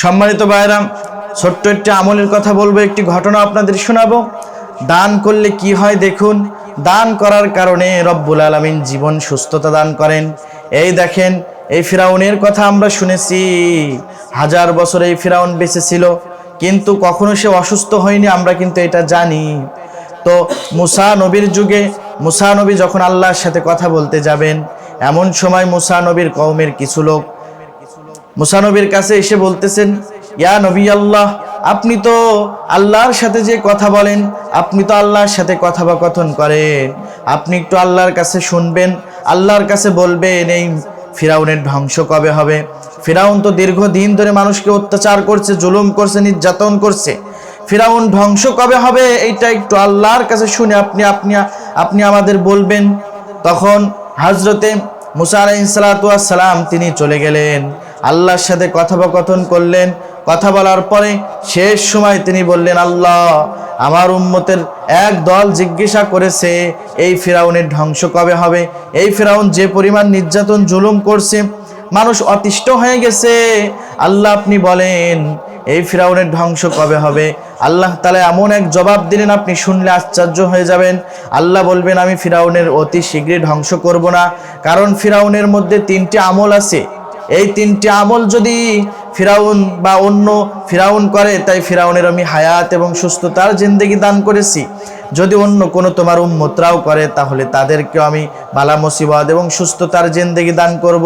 সম্মানিত ভাইরাম ছোট্ট একটি আমলের কথা বলব, একটি ঘটনা আপনাদের শোনাবো। দান করলে কি হয় দেখুন, দান করার কারণে রব্বুল আলমিন জীবন সুস্থতা দান করেন। এই দেখেন, এই ফিরাউনের কথা আমরা শুনেছি, হাজার বছর এই ফিরাউন বেঁচে ছিল, কিন্তু কখনো সে অসুস্থ হয়নি, আমরা কিন্তু এটা জানি। তো মুসা নবীর যুগে, মুসা নবী যখন আল্লাহর সাথে কথা বলতে যাবেন, এমন সময় মুসা নবীর কওমের কিছু লোক মুসানবীর কাছে এসে বলতেছেন, ইয়া নবী আল্লাহ, আপনি তো আল্লাহর সাথে যে কথা বলেন, আপনি তো আল্লাহর সাথে কথোপকথন করেন। আপনি একটু আল্লাহর কাছে শুনবেন, আল্লাহর কাছে বলবেন, এই ফিরাউনের ধ্বংস কবে হবে? ফিরাউন তো দীর্ঘদিন ধরে মানুষকে অত্যাচার করছে, জুলুম করছে, নির্যাতন করছে। ফিরাউন ধ্বংস কবে হবে, এইটা একটু আল্লাহর কাছে শুনে আপনি আপনি আপনি আমাদের বলবেন। তখন হজরতে মুসা আলাইসালাম তিনি চলে গেলেন। আল্লাহর সাথে কথোপকথন করলেন। কথা বলার পরে শেষ সময় তিনি বললেন, আল্লাহ, আমার উম্মতের এক দল জিজ্ঞাসা করেছে, এই ফেরাউনের ধ্বংস কবে হবে? এই ফেরাউন যে পরিমাণ নির্যাতন, জুলুম করছে, মানুষ অতিষ্ঠ হয়ে গেছে। আল্লাহ আপনি বলেন, এই ফিরাউনের ধ্বংস কবে হবে? আল্লাহ তালা এমন এক জবাব দিলেন, আপনি শুনলে আশ্চর্য হয়ে যাবেন। আল্লাহ বলবেন, আমি ফিরাউনের অতি শীঘ্রই ধ্বংস করব না। কারণ ফিরাউনের মধ্যে তিনটি আমল আছে। এই তিনটি আমল যদি ফিরাউন বা অন্য ফিরাউন করে, তাই ফিরাউনের আমি হায়াত এবং সুস্থতার জিন্দেগি দান করেছি। যদি অন্য কোনো তোমার উম্মতরাও করে, তাহলে তাদেরকেও আমি বালা মুসিবত এবং সুস্থতার জিন্দেগি দান করব।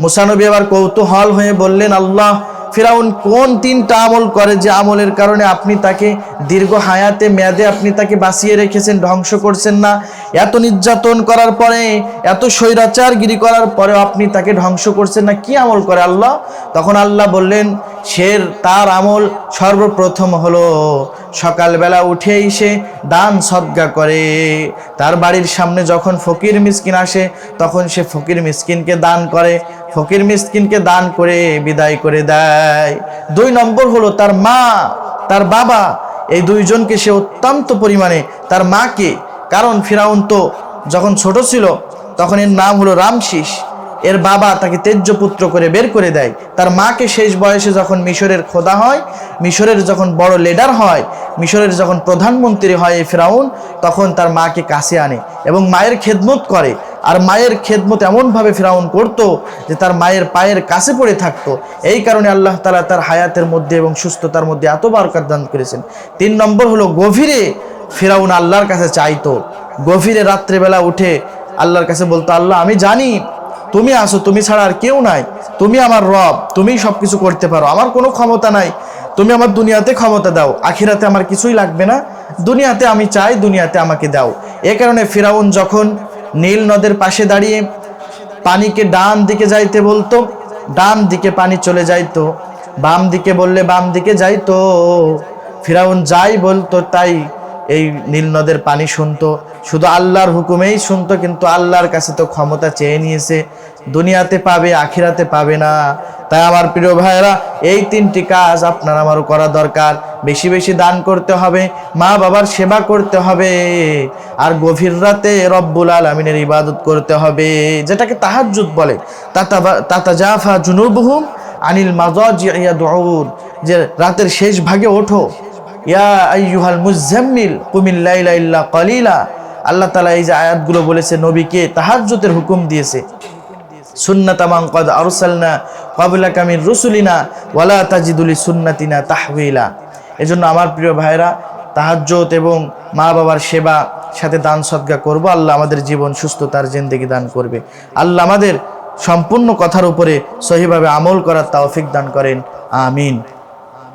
মুসানবী আবার কৌতূহল হয়ে বললেন, আল্লাহ ফিরাউন কোন তিনটা আমল করে যে আমলের কারণে আপনি তাকে দীর্ঘ হায়াতে, মেয়াদে আপনি তাকে বাঁচিয়ে রেখেছেন, ধ্বংস করছেন না? এত নির্যাতন করার পরে, এত স্বৈরাচারগিরি করার পরেও আপনি তাকে ধ্বংস করছেন না? কি আমল করে আল্লাহ? তখন আল্লাহ বললেন সের তার আমল সর্বপ্রথম হলো সকালবেলা উঠেই সে দান সদ্গা করে। তার বাড়ির সামনে যখন ফকির মিসকিন আসে, তখন সে ফকির মিসকিনকে দান করে। ফকির মিসকিনকে দান করে, বিদায় করে দেয়। দুই নম্বর হলো তার মা, তার বাবা। এই দুইজনকে সে অত্যন্ত পরিমাণে তার মাকে। কারণ ফিরাউন তো যখন ছোট ছিল, তখন এর নাম হলো রামশিস। এর বাবা তাকে তেজ্য পুত্র করে বের করে দেয়। তার মাকে শেষ বয়সে যখন মিশরের খোদা হয়, মিশরের যখন বড় লিডার হয়, মিশরের যখন প্রধানমন্ত্রী হয় এই ফেরাউন, তখন তার মাকে কাছে আনে এবং মায়ের খেদমত করে। আর মায়ের খেদমত এমনভাবে ফেরাউন করতো যে তার মায়ের পায়ের কাছে পড়ে থাকতো। এই কারণে আল্লাহ তালা তার হায়াতের মধ্যে এবং সুস্থতার মধ্যে এত বারকাত দান করেছেন। তিন নম্বর হলো গভীরে ফেরাউন আল্লাহর কাছে চাইতো। গভীরে রাত্রেবেলা উঠে আল্লাহর কাছে বলতো, আল্লাহ, আমি জানি তুমি আসো তুমি ছাড়া আর কেউ নাই। তুমি আমার রব তুমি সব কিছু করতে পারো। আমার কোনো ক্ষমতা নাই। তুমি আমার দুনিয়াতে ক্ষমতা দাও। আখিরাতে আমার কিছুই লাগবে না। দুনিয়াতে আমি চাই, দুনিয়াতে আমাকে দাও। এ কারণে ফিরাউন যখন নীল নদের পাশে দাঁড়িয়ে পানিকে ডান দিকে যাইতে বলতো, ডান দিকে পানি চলে যাইতো। বাম দিকে বললে, বাম দিকে যাইতো। ফিরাউন যাই বলতো, তাই এই নীল নদের পানি শুনতো। শুধু আল্লাহর হুকুমেই শুনতো, কিন্তু আল্লাহর কাছে তো ক্ষমতা চেয়ে নিয়েছে। দুনিয়াতে পাবে, আখিরাতে পাবে না। তাই আমার প্রিয় ভাইয়েরা, এই তিনটি কাজ আপনার আমারও করা দরকার। বেশি বেশি দান করতে হবে মা বাবার সেবা করতে হবে, আর গভীর রাতে রব্বুল আলমিনের ইবাদত করতে হবে, যেটাকে তাহাজ্জুদ বলে। তাতা তাতা জাফা জুনুবহুম আনিল মাজাজ যে রাতের শেষ ভাগে ওঠো ইয়া মুজাম্মিল কুমিল লাইলা ইল্লা কালিলা। আল্লাহ তালা এই যে আয়াতগুলো বলেছে, নবীকে তাহাজ্জুদের হুকুম দিয়েছে। কদ ওয়ালা এজন্য আমার প্রিয় এবং মা বাবার সেবা সাথে দান সদ্গা করব। আল্লাহ আমাদের জীবন সুস্থতার জিন্দেগি দান করবে। আল্লাহ আমাদের সম্পূর্ণ কথার উপরে সহিভাবে আমল করার তৌফিক দান করেন। আমিন।